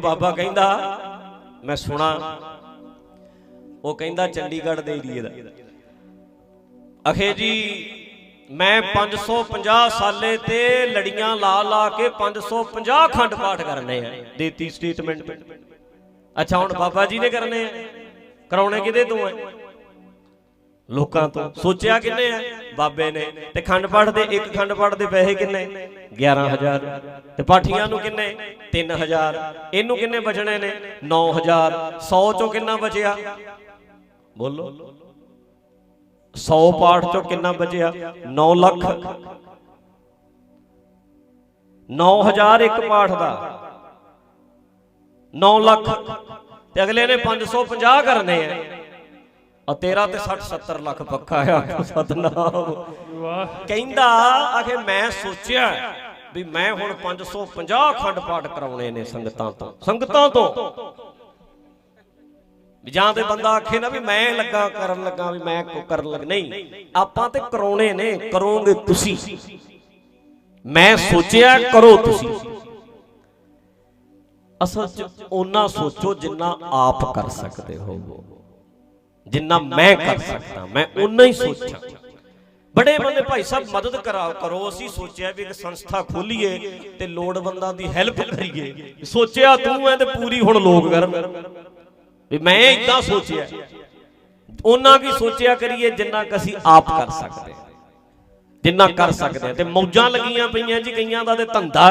ਬਾਬਾ ਕਹਿੰਦਾ, ਮੈਂ ਸੁਣਾ। ਉਹ ਕਹਿੰਦਾ ਚੰਡੀਗੜ੍ਹ ਦੇ ਏਰੀਏ ਦਾ। ਅਖੇ ਜੀ, ਮੈਂ 550 ਸਾਲੇ ਤੇ ਲੜੀਆਂ ਲਾ ਲਾ ਕੇ 550 ਖੰਡ ਪਾਠ ਕਰਨੇ ਆ, ਦੇਤੀ ਸਟੇਟਮੈਂਟ ਅੱਛਾ, ਹੁਣ ਬਾਬਾ ਜੀ ਨੇ ਕਰਨੇ ਆ। ਕਰਾਉਣੇ ਕਿਹਦੇ ਤੋਂ ਆ? ਲੋਕਾਂ ਤੋਂ ਸੋਚਿਆ ਕਿੰਨੇ ਆ? ਬਾਬੇ ਨੇ ਤੇ ਖੰਡ ਪਾਠ ਦੇ ਇੱਕ ਖੰਡ ਪਾਠ ਦੇ ਪੈਸੇ ਕਿੰਨੇ? 11000 ਤੇ ਪਾਠੀਆਂ ਨੂੰ ਕਿੰਨੇ? 3000 ਇਹਨੂੰ ਕਿੰਨੇ ਬਚਣੇ ਨੇ? 9000 100 ਚੋਂ ਕਿੰਨਾ ਬਚਿਆ? ਬੋਲੋ। 100 ਪਾਠ ਚੋਂ ਕਿੰਨਾ ਬਚਿਆ? 9 ਲੱਖ। 9000 ਇੱਕ ਪਾਠ ਦਾ। 9 ਲੱਖ। ਤੇ ਅਗਲੇ ਨੇ 550 ਕਰਨੇ ਆ। ਆ ਤੇਰਾ ਤੇ 60 70 ਲੱਖ ਪੱਕਾ ਆ, ਸਤਨਾਮ। ਕਹਿੰਦਾ ਆਖੇ, ਮੈਂ ਸੋਚਿਆ ਵੀ ਮੈਂ ਹੁਣ 550 ਖੰਡ ਪਾਠ ਕਰਾਉਣੇ ਨੇ ਸੰਗਤਾਂ ਤੋਂ ਸੰਗਤਾਂ ਤੋਂ। ਜਾਂ ਤੇ ਬੰਦਾ ਆਖੇ ਨਾ ਵੀ ਮੈਂ ਲੱਗਾ ਕਰਨ ਲੱਗਾ ਵੀ ਮੈਂ ਕੋ ਕਰਨ ਲੱਗ, ਨਹੀਂ, ਆਪਾਂ ਤੇ ਕਰਾਉਣੇ ਨੇ, ਕਰੋਗੇ ਤੁਸੀਂ। ਮੈਂ ਸੋਚਿਆ ਕਰੋ ਤੁਸੀਂ। ਅਸਲ ਚ ਉਹਨਾਂ ਸੋਚੋ ਜਿੰਨਾ ਆਪ ਕਰ ਸਕਦੇ ਹੋ ਜਿੰਨਾ ਮੈਂ ਕਰ ਸਕਦਾ ਮੈਂ ਉਨਾ ਹੀ ਸੋਚਾਂ ਬੜੇ ਬੰਦੇ ਭਾਈ ਸਾਹਿਬ ਮਦਦ ਕਰਾ ਕਰੋ ਅਸੀਂ ਸੋਚਿਆ ਵੀ ਇੱਕ ਸੰਸਥਾ ਖੋਲੀਏ ਤੇ ਲੋੜਵੰਦਾਂ ਦੀ ਹੈਲਪ ਕਰੀਏ। ਸੋਚਿਆ ਤੂੰ ਐ ਤੇ ਪੂਰੀ ਹੁਣ ਲੋਕ ਕਰਨ ਵੀ ਮੈਂ ਇਦਾਂ ਸੋਚਿਆ। ਉਹਨਾਂ ਕੀ ਸੋਚਿਆ ਕਰੀਏ ਜਿੰਨਾ ਕਿ ਅਸੀਂ ਆਪ ਕਰ ਸਕਦੇ। ਹਾਂ। ਜਿੰਨਾ ਕਰ ਸਕਦੇ ਤੇ ਮੌਜਾਂ ਲੱਗੀਆਂ ਪਈਆਂ ਜੀ ਕਈਆਂ ਦਾ ਤੇ ਧੰਦਾ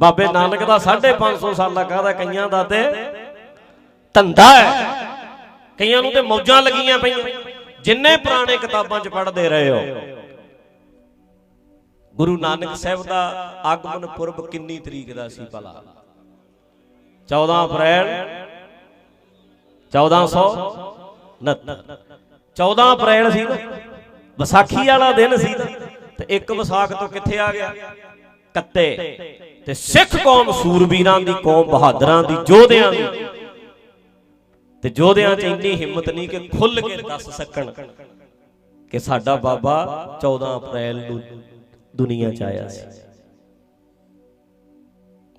ਬਾਬੇ ਨਾਨਕ ਦਾ 550 ਸਾਲਾਂ ਕਹਦਾ ਕਈਆਂ ਦਾ ਤੇ ਧੰਦਾ ਹੈ ਕਈਆਂ ਨੂੰ ਤੇ ਮੌਜਾਂ ਲੱਗੀਆਂ ਪਈਆਂ। ਜਿੰਨੇ ਪੁਰਾਣੇ ਕਿਤਾਬਾਂ 'ਚ ਪੜ੍ਹਦੇ ਰਹੇ ਹੋ। ਗੁਰੂ ਨਾਨਕ ਸਾਹਿਬ ਦਾ ਆਗਮਨ ਪੁਰਬ ਕਿੰਨੀ ਤਰੀਕ ਦਾ ਸੀ ਭਲਾ? 14 ਅਪ੍ਰੈਲ 1469 14 ਅਪ੍ਰੈਲ ਸੀ ਨਾ, ਵਿਸਾਖੀ ਵਾਲਾ ਦਿਨ ਸੀ ਤੇ ਇੱਕ ਵਿਸਾਖ ਤੋਂ ਕਿੱਥੇ ਆ ਗਿਆ? ਕੱਤੇ। ਤੇ ਸਿੱਖ ਕੌਮ ਸੂਰਬੀਰਾਂ ਦੀ, ਕੌਮ ਬਹਾਦਰਾਂ ਦੀ, ਯੋਧਿਆਂ ਦੀ। ਤੇ ਯੋਧਿਆਂ 'ਚ ਇੰਨੀ ਹਿੰਮਤ ਨਹੀਂ ਕਿ ਖੁੱਲ ਕੇ ਦੱਸ ਸਕਣ ਕਿ ਸਾਡਾ ਬਾਬਾ 14 ਅਪ੍ਰੈਲ ਨੂੰ ਦੁਨੀਆ 'ਚ ਆਇਆ ਸੀ।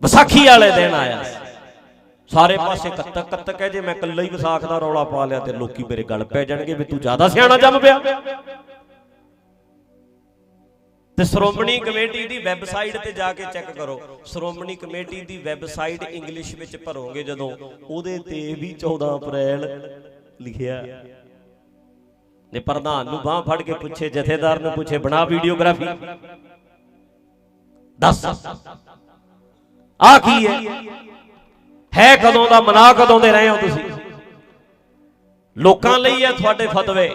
ਵਿਸਾਖੀ ਵਾਲੇ ਦਿਨ ਆਇਆ ਸੀ। ਸਾਰੇ ਪਾਸੇ ਕੱਤਕ ਕੱਤਕ ਹੈ, ਜੇ ਮੈਂ ਇਕੱਲਾ ਹੀ ਵਿਸਾਖ ਦਾ ਰੌਲਾ ਪਾ ਲਿਆ ਤੇ ਲੋਕੀ ਮੇਰੇ ਗਲ ਪੈ ਜਾਣਗੇ ਵੀ ਤੂੰ ਜ਼ਿਆਦਾ ਸਿਆਣਾ ਜੰਮ ਪਿਆ। ਤੇ ਸ਼੍ਰੋਮਣੀ ਕਮੇਟੀ ਦੀ ਵੈਬਸਾਈਟ ਤੇ ਜਾ ਕੇ ਚੈੱਕ ਕਰੋ। ਸ਼੍ਰੋਮਣੀ ਕਮੇਟੀ ਦੀ ਵੈਬਸਾਈਟ ਇੰਗਲਿਸ਼ ਵਿੱਚ ਭਰੋਗੇ ਜਦੋਂ ਉਹਦੇ ਤੇ ਵੀ 14 ਅਪ੍ਰੈਲ ਲਿਖਿਆ। ਨੇ ਪ੍ਰਧਾਨ ਨੂੰ ਬਾਹ ਫੜ ਕੇ ਪੁੱਛੇ ਜਥੇਦਾਰ ਨੂੰ ਪੁੱਛੇ ਬਣਾ ਵੀਡੀਓਗ੍ਰਾਫੀ। ਦੱਸ। ਆ ਕੀ ਹੈ? ਹੈ ਕਦੋਂ ਦਾ ਮਨਾ ਕਦੋਂ ਦੇ ਰਹੇ ਹੋ ਤੁਸੀਂ? ਲੋਕਾਂ ਲਈ ਹੈ ਤੁਹਾਡੇ ਫਤਵੇ?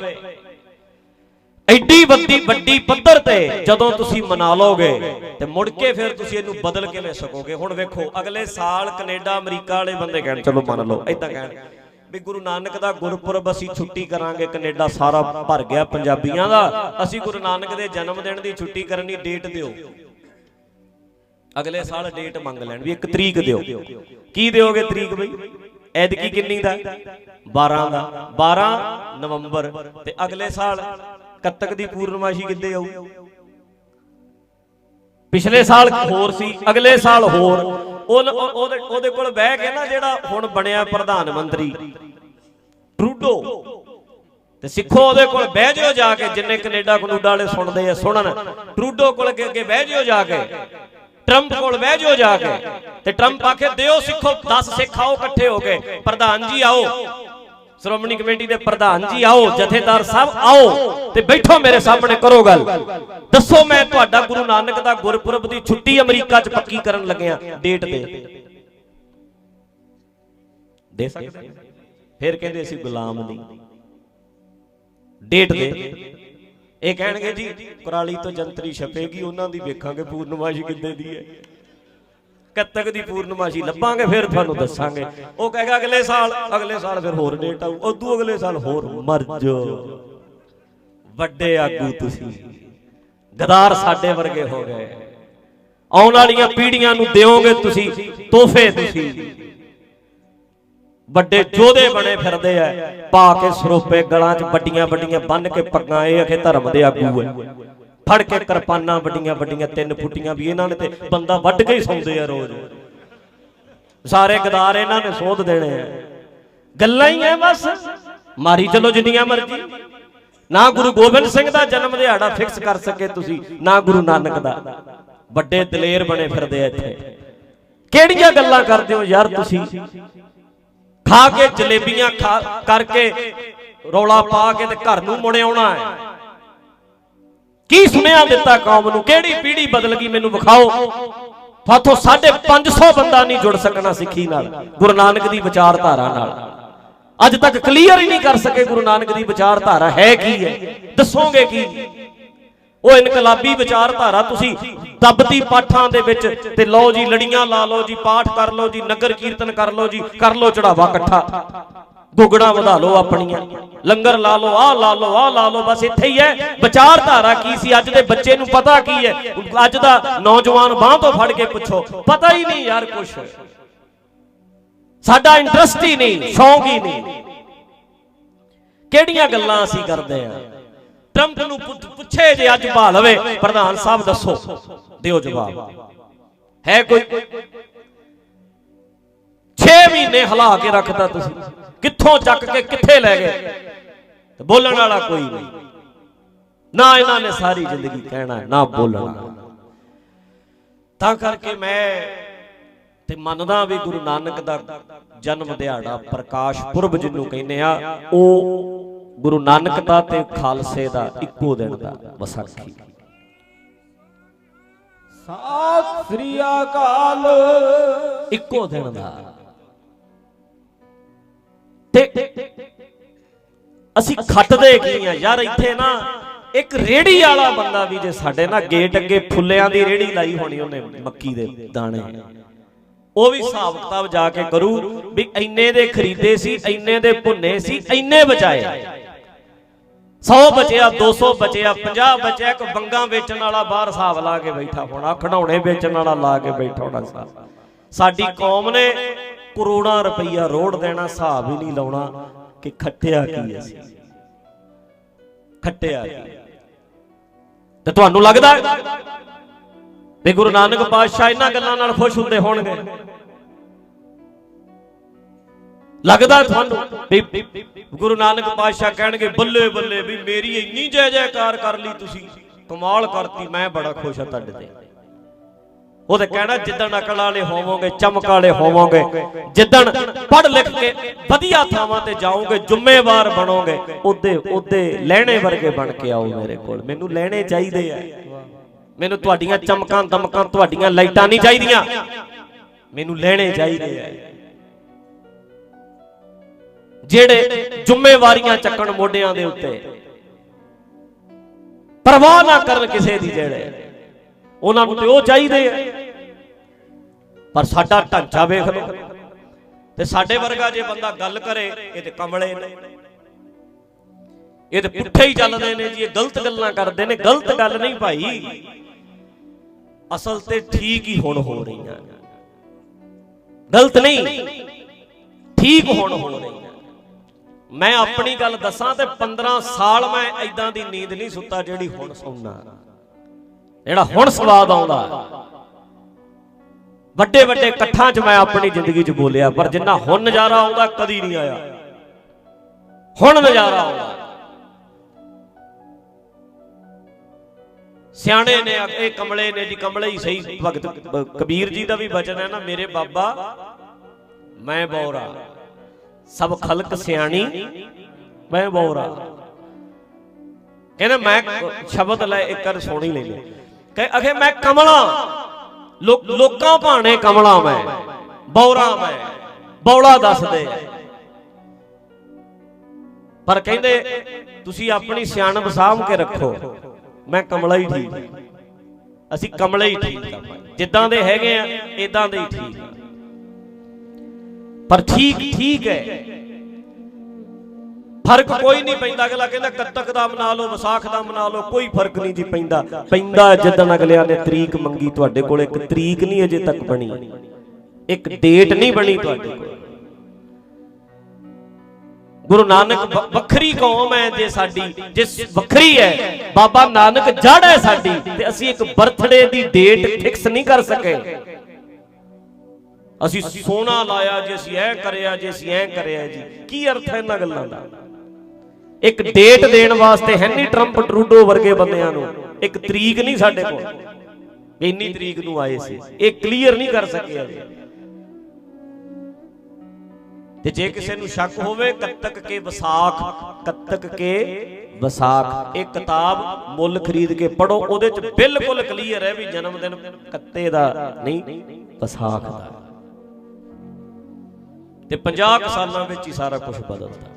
ਐਡੀ ਵੱਡੀ ਵੱਡੀ ਪੱਧਰ ਤੇ ਜਦੋਂ ਤੁਸੀਂ ਮਨਾ ਲੋਗੇ ਤੇ ਮੁੜ ਕੇ ਫਿਰ ਤੁਸੀਂ ਇਹਨੂੰ ਬਦਲ ਕਿਵੇਂ ਸਕੋਗੇ? ਹੁਣ ਵੇਖੋ, ਅਗਲੇ ਸਾਲ ਕੈਨੇਡਾ, ਅਮਰੀਕਾ ਵਾਲੇ ਬੰਦੇ ਕਹਿਣ, ਚਲੋ ਮੰਨ ਲਓ ਇਦਾਂ ਕਹਿਣ ਵੀ ਗੁਰੂ ਨਾਨਕ ਦਾ ਗੁਰਪੁਰਬ ਅਸੀਂ ਛੁੱਟੀ ਕਰਾਂਗੇ, ਕੈਨੇਡਾ ਸਾਰਾ ਭਰ ਗਿਆ ਪੰਜਾਬੀਆਂ ਦਾ, ਅਸੀਂ ਗੁਰੂ ਨਾਨਕ ਦੇ ਜਨਮ ਦਿਨ ਦੀ ਛੁੱਟੀ ਕਰਨ ਦੀ ਡੇਟ ਦਿਓ। ਅਗਲੇ ਸਾਲ ਡੇਟ ਮੰਗ ਲੈਣ ਵੀ ਇੱਕ ਤਰੀਕ ਦਿਓ। ਕੀ ਦਿਓਗੇ ਤਰੀਕ ਬਈ? ਐਦਕੀ ਕਿੰਨੀ ਦਾ? 12 ਦਾ। 12 ਨਵੰਬਰ ਤੇ ਅਗਲੇ ਸਾਲ ਕੱਤਕ ਦੀ ਪੂਰਨਮਾਸ਼ੀ ਕਿੱਦੇ ਆਊ? ਪਿਛਲੇ ਸਾਲ ਹੋਰ ਸੀ, ਅਗਲੇ ਸਾਲ ਹੋਰ। ਉਹਦੇ ਉਹਦੇ ਕੋਲ ਬਹਿ ਕੇ ਨਾ ਜਿਹੜਾ ਹੁਣ ਬਣਿਆ ਪ੍ਰਧਾਨ ਮੰਤਰੀ, ਟਰੂਡੋ। ਤੇ ਸਿੱਖੋ ਉਹਦੇ ਕੋਲ ਬਹਿ ਜਿਓ ਜਾ ਕੇ, ਜਿੰਨੇ ਕੈਨੇਡਾ, ਕਨੂਡਾ ਵਾਲੇ ਸੁਣਦੇ ਆ, ਸੁਣਨ। ਟਰੂਡੋ ਕੋਲ ਅੱਗੇ ਅੱਗੇ ਬਹਿ ਜਿਓ ਜਾ ਕੇ। ਟਰੰਪ ਕੋਲ ਬਹਿ ਜਿਓ ਜਾ ਕੇ। ਤੇ ਟਰੰਪ ਆਖੇ, ਦਿਓ ਸਿੱਖੋ 10 ਸਿੱਖ ਆਓ ਇਕੱਠੇ ਹੋ ਕੇ। ਪ੍ਰਧਾਨ ਜੀ ਆਓ। ਸ਼੍ਰੋਮਣੀ ਕਮੇਟੀ ਦੇ ਪ੍ਰਧਾਨ ਜੀ ਆਓ ਜਥੇਦਾਰ ਸਾਹਿਬ ਆਓ ਤੇ ਬੈਠੋ ਮੇਰੇ ਸਾਹਮਣੇ ਕਰੋ ਗੱਲ। ਦੱਸੋ ਮੈਂ ਤੁਹਾਡਾ ਗੁਰੂ ਨਾਨਕ ਦਾ ਗੁਰਪੁਰਬ ਦੀ ਛੁੱਟੀ ਅਮਰੀਕਾ 'ਚ ਪੱਕੀ ਕਰਨ ਲੱਗਿਆ। ਡੇਟ ਦੇ ਦੇ ਸਕਦੇ ਫਿਰ ਕਹਿੰਦੇ ਅਸੀਂ ਗੁਲਾਮ ਨਹੀਂ। ਡੇਟ ਦੇ ਇਹ ਕਹਿਣਗੇ ਜੀ ਕੁਰਾਲੀ ਤੋਂ ਜੰਤਰੀ ਛਪੇਗੀ ਉਹਨਾਂ ਦੀ ਵੇਖਾਂਗੇ ਪੂਰਨਮਾਸ਼ੀ ਕਿੱਦੇ ਦੀ ਹੈ। ਕੱਤਕ ਦੀ ਪੂਰਨਮਾਸ਼ੀ ਲੱਭਾਂਗੇ, ਫਿਰ ਤੁਹਾਨੂੰ ਦੱਸਾਂਗੇ। ਉਹ ਕਹੇਗਾ, ਅਗਲੇ ਸਾਲ ਅਗਲੇ ਸਾਲ ਫਿਰ ਹੋਰ ਡੇਟ ਆਊ, ਉਦੋਂ ਅਗਲੇ ਸਾਲ ਹੋਰ ਮਰ ਜੋ ਵੱਡੇ ਆਗੂ ਤੁਸੀਂ, ਗਦਾਰ ਸਾਡੇ ਵਰਗੇ ਹੋ ਗਏ। ਆਉਣ ਵਾਲੀਆਂ ਪੀੜ੍ਹੀਆਂ ਨੂੰ ਦਿਓਗੇ ਤੁਸੀਂ ਤੋਹਫੇ ਤੁਸੀਂ। ਵੱਡੇ ਜੋਧੇ ਬਣੇ ਫਿਰਦੇ ਆ, ਪਾ ਕੇ ਸਰੋਪੇ ਗਲਾਂ 'ਚ ਵੱਡੀਆਂ ਵੱਡੀਆਂ ਬੰਨ ਕੇ ਪੱਗਾਂ, ਇਹ ਅਖੇ ਧਰਮ ਦੇ ਆਗੂ ਐ ਫੜ ਕੇ ਕਿਰਪਾਨਾਂ ਵੱਡੀਆਂ ਵੱਡੀਆਂ ਤਿੰਨ ਫੁੱਟੀਆਂ ਵੀ ਇਹਨਾਂ ਨੇ ਤੇ ਬੰਦਾ ਵੱਢ ਕੇ ਹੀ ਸੌਂਦੇ ਆ ਰੋਜ਼। ਸਾਰੇ ਗਦਾਰ ਇਹਨਾਂ ਨੇ ਸੋਧ ਦੇਣੇ ਆ। ਗੱਲਾਂ ਹੀ ਐ ਬਸ। ਮਾਰੀ ਚਲੋ ਜਿੰਨੀਆਂ ਮਰਜ਼ੀ। ਨਾ ਗੁਰੂ ਗੋਬਿੰਦ ਸਿੰਘ ਦਾ ਜਨਮ ਦਿਹਾੜਾ ਫਿਕਸ ਕਰ ਸਕੇ ਤੁਸੀਂ, ਨਾ ਗੁਰੂ ਨਾਨਕ ਦਾ। ਵੱਡੇ ਦਲੇਰ ਬਣੇ ਫਿਰਦੇ ਆ ਇੱਥੇ। ਕਿਹੜੀਆਂ ਗੱਲਾਂ ਕਰਦੇ ਹੋ ਯਾਰ ਤੁਸੀਂ? ਖਾ ਕੇ ਜਲੇਬੀਆਂ ਖਾ ਕਰਕੇ ਰੌਲਾ ਪਾ ਕੇ ਤੇ ਘਰ ਨੂੰ ਮੁੜ ਆਉਣਾ ਹੈ। ਕੀ ਸੁਨੇਹਾ ਦਿੱਤਾ ਕੌਮ ਨੂੰ? ਕਿਹੜੀ ਪੀੜ੍ਹੀ ਬਦਲ ਗਈ? ਮੈਨੂੰ ਵਿਖਾਓ। ਫਾਥੋਂ 550 ਬੰਦਾ ਨਹੀਂ ਜੁੜ ਸਕਣਾ ਸਿੱਖੀ ਨਾਲ, ਗੁਰੂ ਨਾਨਕ ਦੀ ਵਿਚਾਰਧਾਰਾ ਨਾਲ। ਅੱਜ ਤੱਕ ਕਲੀਅਰ ਹੀ ਨਹੀਂ ਕਰ ਸਕੇ ਗੁਰੂ ਨਾਨਕ ਦੀ ਵਿਚਾਰਧਾਰਾ ਹੈ ਕੀ ਹੈ? ਦੱਸੋਗੇ ਕੀ? ਉਹ ਇਨਕਲਾਬੀ ਵਿਚਾਰਧਾਰਾ ਤੁਸੀਂ ਦਬਤੀ ਪਾਠਾਂ ਦੇ ਵਿੱਚ ਤੇ ਲਓ ਜੀ, ਲੜੀਆਂ ਲਾ ਲਓ ਜੀ, ਪਾਠ ਕਰ ਲਓ ਜੀ, ਨਗਰ ਕੀਰਤਨ ਕਰ ਲਓ ਜੀ, ਕਰ ਲਓ ਚੜਾਵਾ ਇਕੱਠਾ। ਦੁੱਗਣਾ ਵਧਾ ਲਓ ਆਪਣੀਆਂ। ਲੰਗਰ ਲਾ ਲਓ, ਆਹ ਲਾ ਲਓ, ਆਹ ਲਾ ਲਓ, ਬਸ ਇੱਥੇ ਹੀ ਹੈ। ਵਿਚਾਰਧਾਰਾ ਕੀ ਸੀ? ਅੱਜ ਦੇ ਬੱਚੇ ਨੂੰ ਪਤਾ ਕੀ ਹੈ? ਅੱਜ ਦਾ ਨੌਜਵਾਨ ਬਾਹ ਤੋਂ ਫੜ ਕੇ ਪੁੱਛੋ, ਪਤਾ ਹੀ ਨਹੀਂ ਯਾਰ ਕੁਛ। ਸਾਡਾ ਇੰਟਰਸਟ ਹੀ ਨਹੀਂ, ਸ਼ੌਂਕ ਹੀ ਨਹੀਂ। ਕਿਹੜੀਆਂ ਗੱਲਾਂ ਅਸੀਂ ਕਰਦੇ ਆ ਟਰੰਪ ਨੂੰ ਪੁੱਛੇ ਜੇ ਅੱਜ ਭਾ ਲਵੇ, ਪ੍ਰਧਾਨ ਸਾਹਿਬ ਦੱਸੋ, ਦਿਓ ਜਵਾਬ। ਹੈ ਕੋਈ? 6 ਮਹੀਨੇ ਹਿਲਾ ਕੇ ਰੱਖਦਾ ਤੁਸੀਂ। ਕਿੱਥੋਂ ਚੱਕ ਕੇ ਕਿੱਥੇ ਲੈ ਗਏ? ਤੇ ਬੋਲਣ ਵਾਲਾ ਕੋਈ ਨਹੀਂ। ਨਾ ਇਹਨਾਂ ਨੇ ਸਾਰੀ ਜ਼ਿੰਦਗੀ ਕਹਿਣਾ ਨਾ ਬੋਲਣਾ। ਤਾਂ ਕਰਕੇ ਮੈਂ ਤੇ ਮੰਨਦਾ ਵੀ ਗੁਰੂ ਨਾਨਕ ਦਾ ਜਨਮ ਦਿਹਾੜਾ ਪ੍ਰਕਾਸ਼ ਪੁਰਬ ਜਿਹਨੂੰ ਕਹਿੰਦੇ ਆ ਉਹ ਗੁਰੂ ਨਾਨਕ ਦਾ ਤੇ ਖਾਲਸੇ ਦਾ ਇੱਕੋ ਦਿਨ ਦਾ ਵਿਸਾਖੀ। ਸਤਿ ਸ੍ਰੀ ਅਕਾਲ। ਇੱਕੋ ਦਿਨ ਦਾ। ਤੇ ਅਸੀਂ ਖੱਟਦੇ ਕੀ ਆ? ਯਾਰ ਇੱਥੇ ਨਾ ਇੱਕ ਰੇੜੀ ਵਾਲਾ ਬੰਦਾ ਵੀ ਜੇ ਸਾਡੇ ਨਾ ਗੇਟ ਅੱਗੇ ਫੁੱਲਿਆਂ ਦੀ ਰੇੜੀ ਲਾਈ ਹੋਣੀ ਉਹਨੇ ਮੱਕੀ ਦੇ ਦਾਣੇ। ਉਹ ਵੀ ਹਿਸਾਬ ਕਿਤਾਬ ਜਾ ਕੇ ਕਰੂ ਵੀ ਇੰਨੇ ਦੇ ਖਰੀਦੇ ਸੀ, ਇੰਨੇ ਦੇ ਭੁੰਨੇ ਸੀ, ਇੰਨੇ ਬਚਾਏ। 100 ਬਚਿਆ 200 ਬਚਿਆ 50 ਬਚਿਆ, ਇੱਕ ਬੰਗਾ ਵੇਚਣ ਵਾਲਾ ਬਾਹਰ ਹਿਸਾਬ ਲਾ ਕੇ ਬੈਠਾ ਹੋਣਾ ਖਡਾਉਣੇ ਵੇਚਣ ਵਾਲਾ ਲਾ ਕੇ ਬੈਠਾ ਹੋਣਾ। ਸਾਡੀ ਕੌਮ ਨੇ ਕਰੋੜਾਂ ਰੁਪਈਆ ਰੋੜ ਦੇਣਾ ਹਿਸਾਬ ਹੀ ਨਹੀਂ ਲਾਉਣਾ ਕਿ ਖੱਟਿਆ ਕੀ ਅਸੀਂ ਖੱਟਿਆ ਤੇ ਤੁਹਾਨੂੰ ਲੱਗਦਾ ਵੀ ਗੁਰੂ ਨਾਨਕ ਪਾਤਸ਼ਾਹ ਇਹਨਾਂ ਗੱਲਾਂ ਨਾਲ ਖੁਸ਼ ਹੁੰਦੇ ਹੋਣਗੇ? ਲੱਗਦਾ ਤੁਹਾਨੂੰ ਵੀ ਗੁਰੂ ਨਾਨਕ ਪਾਤਸ਼ਾਹ ਕਹਿਣਗੇ, ਬੱਲੇ ਬੱਲੇ ਵੀ ਮੇਰੀ ਇੰਨੀ ਜੈ ਜੈਕਾਰ ਕਰ ਲਈ ਤੁਸੀਂ, ਕਮਾਲ ਕਰਤੀ, ਮੈਂ ਬੜਾ ਖੁਸ਼ ਹਾਂ ਤੁਹਾਡੇ ਤੇ। ਉਹ ਤੇ ਕਹਿਣਾ ਜਿੱਦਣ ਅਕਲ ਵਾਲੇ ਹੋਵੋਗੇ ਚਮਕ ਵਾਲੇ ਹੋਵੋਗੇ। ਜਿੱਦਣ ਪੜ੍ਹ ਲਿਖ ਕੇ ਵਧੀਆ ਥਾਵਾਂ ਤੇ ਜਾਓਗੇ ਜ਼ਿੰਮੇਵਾਰ ਬਣੋਗੇ ਉਹਦੇ ਉਹਦੇ ਲੈਣੇ ਵਰਗੇ ਬਣ ਕੇ ਆਓ ਮੇਰੇ ਕੋਲ। ਮੈਨੂੰ ਲੈਣੇ ਚਾਹੀਦੇ ਆ। ਮੈਨੂੰ ਤੁਹਾਡੀਆਂ ਚਮਕਾਂ ਦਮਕਾਂ ਤੁਹਾਡੀਆਂ ਲਾਈਟਾਂ ਨਹੀਂ ਚਾਹੀਦੀਆਂ। ਮੈਨੂੰ ਲੈਣੇ ਚਾਹੀਦੇ ਆ। ਜਿਹੜੇ ਜ਼ਿੰਮੇਵਾਰੀਆਂ ਚੱਕਣ ਮੋਢਿਆਂ ਦੇ ਉੱਤੇ। ਪਰਵਾਹ ਨਾ ਕਰਨ ਕਿਸੇ ਦੀ ਜਿਹੜੇ। ਉਹਨਾਂ ਨੂੰ ਤੇ ਉਹ ਚਾਹੀਦੇ ਆ। ਪਰ ਸਾਡਾ ਢਾਂਚਾ ਵੇਖ ਲਓ। ਤੇ ਸਾਡੇ ਵਰਗਾ ਜੇ ਬੰਦਾ ਗੱਲ ਕਰੇ, ਇਹ ਤੇ ਕਮਲੇ ਨੇ। ਇਹ ਤੇ ਪੁੱਠੇ ਹੀ ਚੱਲਦੇ ਨੇ ਜੀ, ਇਹ ਗਲਤ ਗੱਲਾਂ ਕਰਦੇ ਨੇ। ਗਲਤ ਗੱਲ ਨਹੀਂ ਭਾਈ। ਅਸਲ ਤੇ ਠੀਕ ਹੀ ਹੁਣ ਹੋ ਰਹੀਆਂ ਗਲਤ ਨਹੀਂ, ਠੀਕ ਹੁਣ ਹੋ ਰਹੀਆਂ ਮੈਂ ਆਪਣੀ ਗੱਲ ਦੱਸਾਂ ਤੇ 15 ਸਾਲ ਮੈਂ ਐਦਾਂ ਦੀ ਨੀਂਦ ਨਹੀਂ ਸੁੱਤਾ ਜਿਹੜੀ ਹੁਣ ਸੌਣਾ ਜਿਹੜਾ ਹੁਣ ਸਵਾਦ ਆਉਂਦਾ ਵੱਡੇ ਵੱਡੇ ਇਕੱਠਾਂ 'ਚ ਮੈਂ ਆਪਣੀ ਜ਼ਿੰਦਗੀ 'ਚ ਬੋਲਿਆ, ਪਰ ਜਿੰਨਾ ਹੁਣ ਨਜ਼ਾਰਾ ਆਉਂਦਾ, ਕਦੀ ਨਹੀਂ ਆਇਆ। ਹੁਣ ਨਜ਼ਾਰਾ ਆਉਂਦਾ। ਸਿਆਣੇ ਨੇ ਇਹ ਕਮਲੇ ਨੇ, ਜੀ ਕਮਲੇ ਹੀ ਸਹੀ ਭਗਤ, ਕਬੀਰ ਜੀ ਦਾ ਵੀ ਬਚਨ ਹੈ ਨਾ, ਮੇਰੇ ਬਾਬਾ, ਮੈਂ ਬੌਰਾ ਸਭ ਖਲਕ ਸਿਆਣੀ, ਮੈਂ ਬੌਰਾ ਕਹਿੰਦਾ ਮੈਂ ਸ਼ਬਦ ਲੈ, ਇੱਕ ਕਰ ਸੋਣੀ ਲੈ ਲਈ ਕਹੇ, ਅਖੇ ਮੈਂ ਕਮਲਾ। ਲੋਕਾਂ ਭਾਣੇ ਕਮਲਾ ਮੈਂ। ਬੌਰਾ ਮੈਂ। ਬੌਲਾ ਦੱਸਦੇ। ਪਰ ਕਹਿੰਦੇ, ਤੁਸੀਂ ਆਪਣੀ ਸਿਆਣਪ ਸਾਂਭ ਕੇ ਰੱਖੋ। ਮੈਂ ਕਮਲਾ ਹੀ ਠੀਕ ਹਾਂ। ਅਸੀਂ ਕਮਲੇ ਹੀ ਠੀਕ ਆ ਜਿੱਦਾਂ ਦੇ ਹੈਗੇ ਆ ਇਦਾਂ ਦੇ ਹੀ ਠੀਕ ਪਰ ਠੀਕ ਠੀਕ ਹੈ। ਫ਼ਰਕ ਕੋਈ ਨਹੀਂ ਪੈਂਦਾ। ਅਗਲਾ ਕਹਿੰਦਾ ਕੱਤਕ ਦਾ ਮਨਾ ਲਓ, ਵਿਸਾਖ ਦਾ ਮਨਾ ਲਓ, ਕੋਈ ਫ਼ਰਕ ਨਹੀਂ ਜੀ ਪੈਂਦਾ। ਪੈਂਦਾ ਜਦੋਂ ਅਗਲਿਆਂ ਨੇ ਤਰੀਕ ਮੰਗੀ ਤੁਹਾਡੇ ਕੋਲ, ਇੱਕ ਤਰੀਕ ਨਹੀਂ ਅਜੇ ਤੱਕ ਬਣੀ। ਇੱਕ ਡੇਟ ਨਹੀਂ ਬਣੀ ਤੁਹਾਡੇ ਕੋਲ। ਗੁਰੂ ਨਾਨਕ ਵੱਖਰੀ ਕੌਮ ਹੈ ਜੇ ਸਾਡੀ ਜੇ ਵੱਖਰੀ ਹੈ, ਬਾਬਾ ਨਾਨਕ ਜੜ ਹੈ ਸਾਡੀ, ਤੇ ਅਸੀਂ ਇੱਕ ਬਰਥਡੇ ਦੀ ਡੇਟ ਫਿਕਸ ਨਹੀਂ ਕਰ ਸਕੇ। ਅਸੀਂ ਸੋਨਾ ਲਾਇਆ ਜੇ ਅਸੀਂ ਐ ਕਰਿਆ, ਜੇ ਅਸੀਂ ਐ ਕਰਿਆ ਜੀ, ਕੀ ਅਰਥ ਹੈ ਇਹਨਾਂ ਗੱਲਾਂ ਦਾ? ਇੱਕ ਡੇਟ ਦੇਣ ਵਾਸਤੇ ਹੈਨੀ ਟਰੰਪ ਟਰੂਡੋ ਵਰਗੇ ਬੰਦਿਆਂ ਨੂੰ। ਇੱਕ ਤਰੀਕ ਨਹੀਂ ਸਾਡੇ ਕੋਲ। ਇੰਨੀ ਤਰੀਕ ਨੂੰ ਆਏ ਸੀ। ਇਹ ਕਲੀਅਰ ਨਹੀਂ ਕਰ ਸਕਿਆ ਅਜੇ ਤੇ ਜੇ ਕਿਸੇ ਨੂੰ ਸ਼ੱਕ ਹੋਵੇ, ਕੱਤਕ ਕੇ ਵਿਸਾਖ, ਕੱਤਕ ਕੇ ਵਿਸਾਖ। ਇਹ ਕਿਤਾਬ ਮੁੱਲ ਖਰੀਦ ਕੇ ਪੜੋ ਉਹਦੇ ਚ ਬਿਲਕੁਲ ਕਲੀਅਰ ਹੈ ਵੀ ਜਨਮ ਦਿਨ ਕੱਤੇ ਦਾ ਨਹੀਂ, ਵਿਸਾਖ ਦਾ। ਤੇ 50 ਕੁ ਸਾਲਾਂ ਵਿੱਚ ਹੀ ਸਾਰਾ ਕੁਝ ਬਦਲਦਾ।